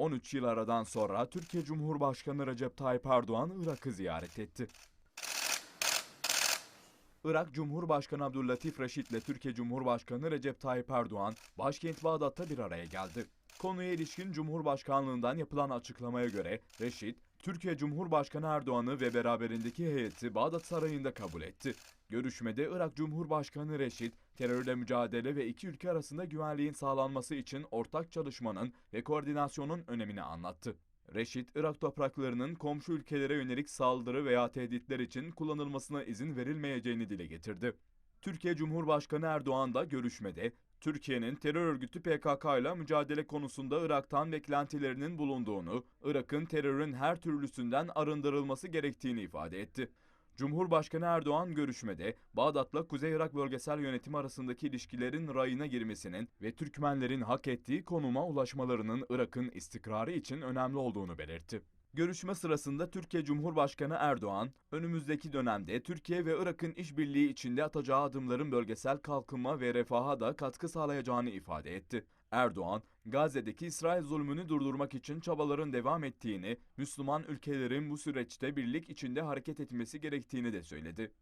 13 yıl aradan sonra Türkiye Cumhurbaşkanı Recep Tayyip Erdoğan Irak'ı ziyaret etti. Irak Cumhurbaşkanı Abdüllatif Reşit ile Türkiye Cumhurbaşkanı Recep Tayyip Erdoğan başkent Bağdat'ta bir araya geldi. Konuya ilişkin Cumhurbaşkanlığından yapılan açıklamaya göre Reşit, Türkiye Cumhurbaşkanı Erdoğan'ı ve beraberindeki heyeti Bağdat Sarayı'nda kabul etti. Görüşmede Irak Cumhurbaşkanı Reşit, terörle mücadele ve iki ülke arasında güvenliğin sağlanması için ortak çalışmanın ve koordinasyonun önemini anlattı. Reşit, Irak topraklarının komşu ülkelere yönelik saldırı veya tehditler için kullanılmasına izin verilmeyeceğini dile getirdi. Türkiye Cumhurbaşkanı Erdoğan da görüşmede Türkiye'nin terör örgütü PKK ile mücadele konusunda Irak'tan beklentilerinin bulunduğunu, Irak'ın terörün her türlüsünden arındırılması gerektiğini ifade etti. Cumhurbaşkanı Erdoğan görüşmede Bağdat'la Kuzey Irak Bölgesel Yönetimi arasındaki ilişkilerin rayına girmesinin ve Türkmenlerin hak ettiği konuma ulaşmalarının Irak'ın istikrarı için önemli olduğunu belirtti. Görüşme sırasında Türkiye Cumhurbaşkanı Erdoğan, önümüzdeki dönemde Türkiye ve Irak'ın işbirliği içinde atacağı adımların bölgesel kalkınma ve refaha da katkı sağlayacağını ifade etti. Erdoğan, Gazze'deki İsrail zulmünü durdurmak için çabaların devam ettiğini, Müslüman ülkelerin bu süreçte birlik içinde hareket etmesi gerektiğini de söyledi.